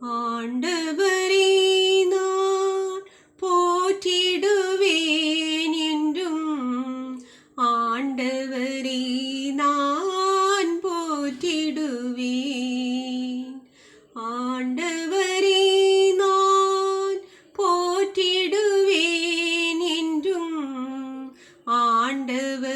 ஆண்டவரே நான் போற்றிடுவேன் என்றும் ஆண்டவரே நான் போற்றிடுவேன் ஆண்டவரே நான் போற்றிடுவேன் என்றும் ஆண்டவரே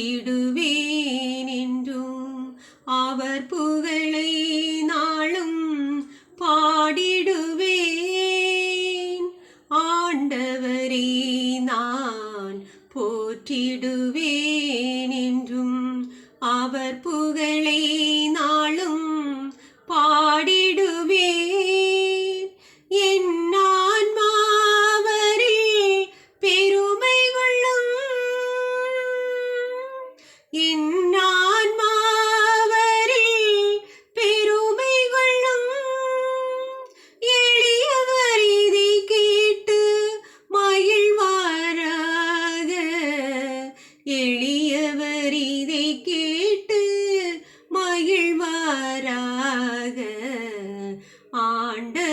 போற்றிடுவேன் என்றும் அவர் புகழை நாளும் பாடிடுவேன். ஆண்டவரே நான் போற்றிடுவேன் எளியவர் இதை கேட்டு மகிழ்வாராக எளியவர்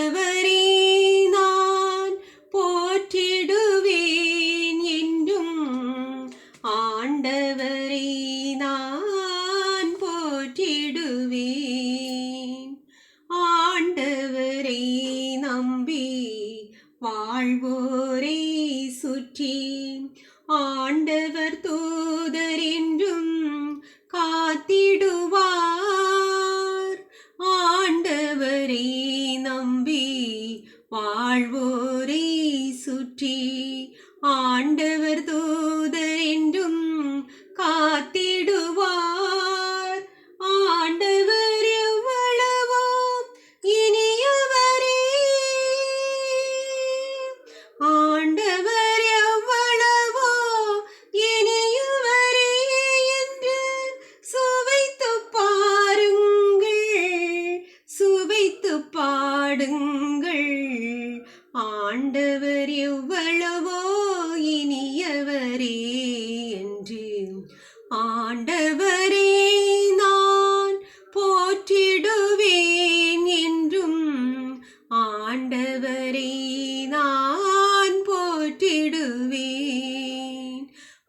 வாழ்வோரை சுற்றி ஆண்டவர் தூதர் என்றும் காத்திடுவார். ஆண்டவரே நம்பி வாழ்வோரை சுற்றி ஆண்டவர் தூ பாடுங்கள். ஆண்டவர் எவ்வளவோ இனியவரே என்று ஆண்டவரே நான் போற்றிடுவேன் என்றும். ஆண்டவரே நான் போற்றிடுவேன்.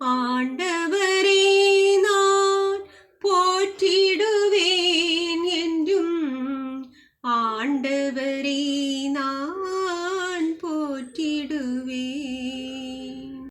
ஆண்டவரே நான் போற்றிடு না